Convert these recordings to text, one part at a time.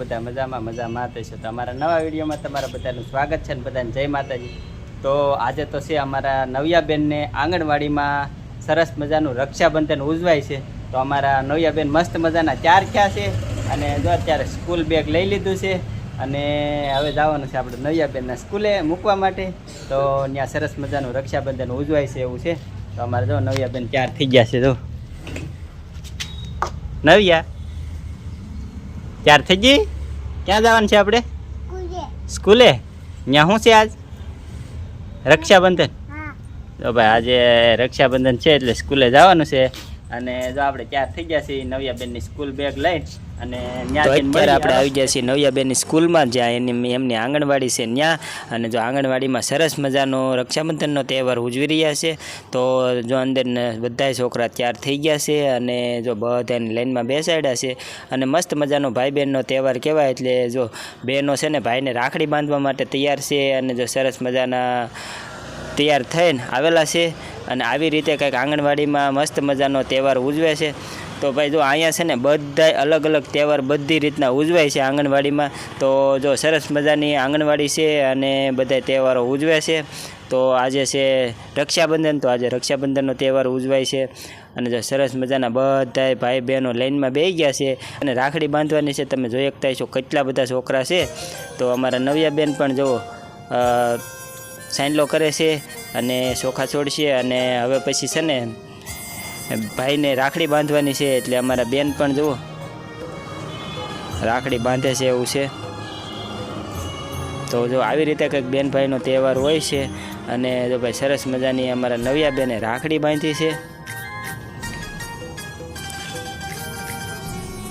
બધા મજામાં મજામાં. થશે તો અમારા નવા વિડીયોમાં તમારા બધાનું સ્વાગત છે અને બધાને જય માતાજી. તો આજે તો છે અમારા નવ્યાબેનને આંગણવાડીમાં સરસ મજાનું રક્ષાબંધન ઉજવાય છે. તો અમારા નવ્યાબેન મસ્ત મજાના ચાર ક્યાં છે અને જો અત્યારે સ્કૂલ બેગ લઈ લીધું છે અને હવે જવાનું છે આપણે નવ્યાબેનના સ્કૂલે મૂકવા માટે. તો ત્યાં સરસ મજાનું રક્ષાબંધન ઉજવાય છે એવું છે. તો અમારે જો નવ્યાબેન ચાર થઈ ગયા છે, જો. નવ્યા? ચાર થઈ ગઈ? ક્યાં જવાનું છે આપણે? સ્કૂલે. ત્યાં શું છે આજ? રક્ષાબંધન? તો ભાઈ આજે રક્ષાબંધન છે એટલે સ્કૂલે જવાનું છે. અને જો આપણે ચાર થઈ ગયા છીએ નવ્યાબેનની સ્કૂલ બેગ લઈ અને અત્યારે આપણે આવી. ગયા છીએ નવ્યાબેનની સ્કૂલમાં જ્યાં એની એમની આંગણવાડી છે ત્યાં અને જો આંગણવાડીમાં સરસ મજાનો રક્ષાબંધનનો તહેવાર ઉજવી રહ્યા છે તો જો અંદર બધા છોકરા તૈયાર થઈ ગયા છે અને જો બધાની લાઈનમાં બેસાડ્યા છે અને મસ્ત મજાનો ભાઈ બહેનનો તહેવાર કહેવાય એટલે જો બહેનો છે ને ભાઈને રાખડી બાંધવા માટે તૈયાર છે અને જો સરસ મજાના તૈયાર થઈને આવેલા છે અને આવી રીતે કંઈક આંગણવાડીમાં મસ્ત મજાનો તહેવાર ઉજવે છે. તો ભાઈ જો અહીંયા છે ને બધાય અલગ અલગ તહેવાર બધી રીતના ઉજવાય છે આંગણવાડીમાં. તો જો સરસ મજાની આંગણવાડી છે અને બધા તહેવારો ઉજવે છે. તો આજે છે રક્ષાબંધન, તો આજે રક્ષાબંધનનો તહેવાર ઉજવાય છે. અને જો સરસ મજાના બધાય ભાઈ બહેનો લાઈનમાં બેસી ગયા છે અને રાખડી બાંધવાની છે. તમે જોઈ શકતા છો કેટલા બધા છોકરા છે. તો અમારા નવ્યા બેન પણ જુઓ અ, સાઈનલો કરે છે અને ચોખા છોડશે અને હવે પછી છે ને ભાઈને રાખડી બાંધવાની છે એટલે અમારા બેન પણ જુઓ. રાખડી બાંધે છે એવું છે. તો જો આવી રીતે કંઈક બેન ભાઈનો તહેવાર હોય છે અને જો ભાઈ સરસ મજાની અમારા નવિયા બેને રાખડી બાંધી છે.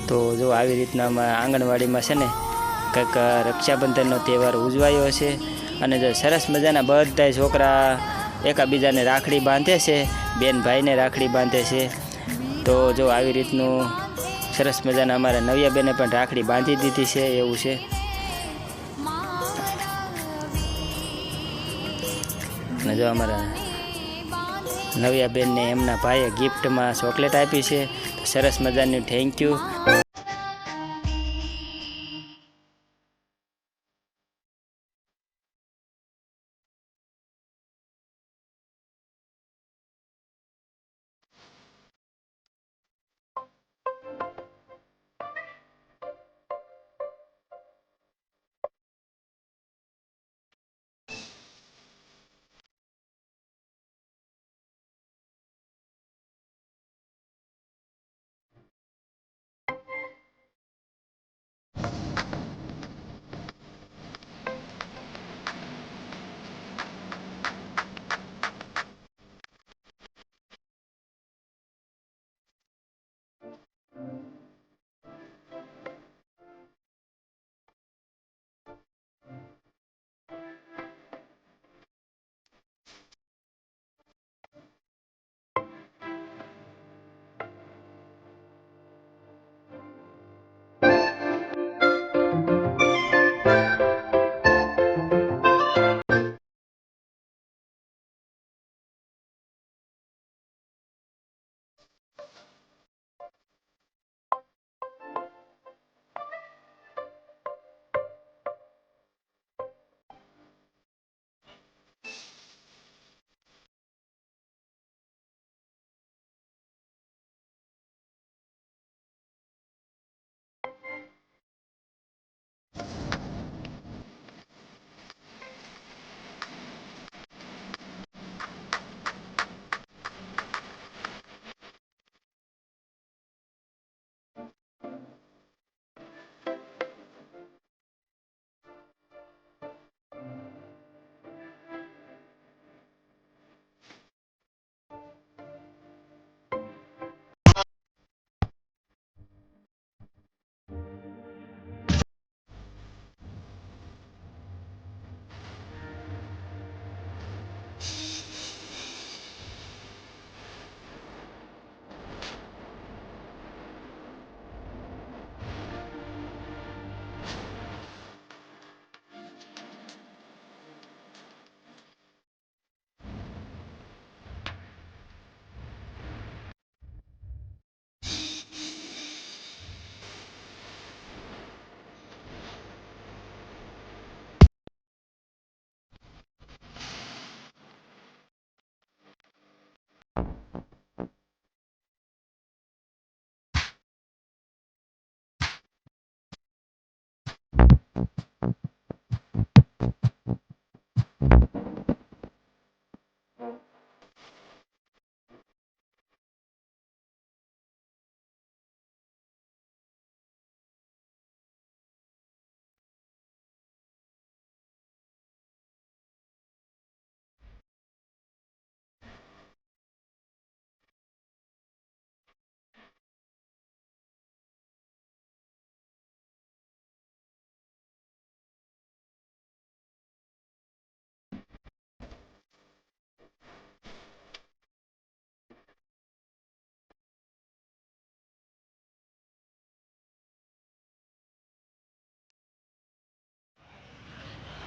તો જો આવી રીતના આંગણવાડીમાં છે ને કંઈક રક્ષાબંધનનો તહેવાર ઉજવાયો છે. અને જો સરસ મજાના બધા છોકરા એકાબીજાને રાખડી બાંધે છે, બેન ભાઈને રાખડી બાંધે છે. તો જો આવી રીતનું સરસ મજાના અમારા નવ્યા બેને પણ રાખડી બાંધી દીધી છે, એવું છે. અને જો અમારા નવ્યા બેનને એમના ભાઈએ ગિફ્ટમાં ચોકલેટ આપી છે સરસ મજાનું થેન્ક યુ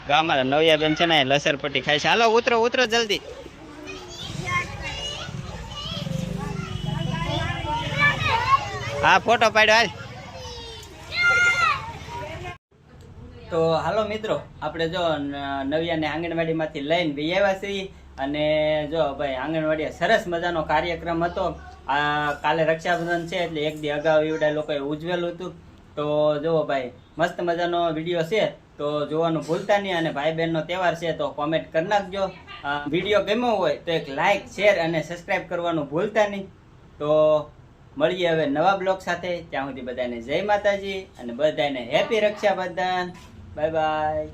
ગામમાં નવિયા બેન છે ને લસરપટ્ટી ખાય છે. હાલો, ઉતરો ઉતરો જલ્દી. હા, ફોટો પાડ્યો, હાલ. તો હાલો મિત્રો, આપણે જો નવિયાને આંગણવાડીમાંથી લઈને બી આવ્યા છીએ. અને જો ભાઈ, આંગણવાડીએ સરસ મજાનો કાર્યક્રમ હતો. આ કાલે રક્ષાબંધન છે, એટલે એક દી અગાઉ એવડા લોકોએ ઉજવેલું હતું. તો જુઓ ભાઈ, મસ્ત મજાનો વીડિયો છે. તો જોવાનું ભૂલતા નહીં અને ભાઈ બહેનનો તહેવાર છે તો કોમેન્ટ કરી નાખજો. વીડિયો ગમ્યો હોય તો એક લાઇક શેર અને સબસ્ક્રાઇબ કરવાનું ભૂલતા નહીં. તો મળીએ હવે નવા બ્લોગ સાથે. ત્યાં સુધી બધાને જય માતાજી અને બધાને હેપી રક્ષાબંધન. Bye bye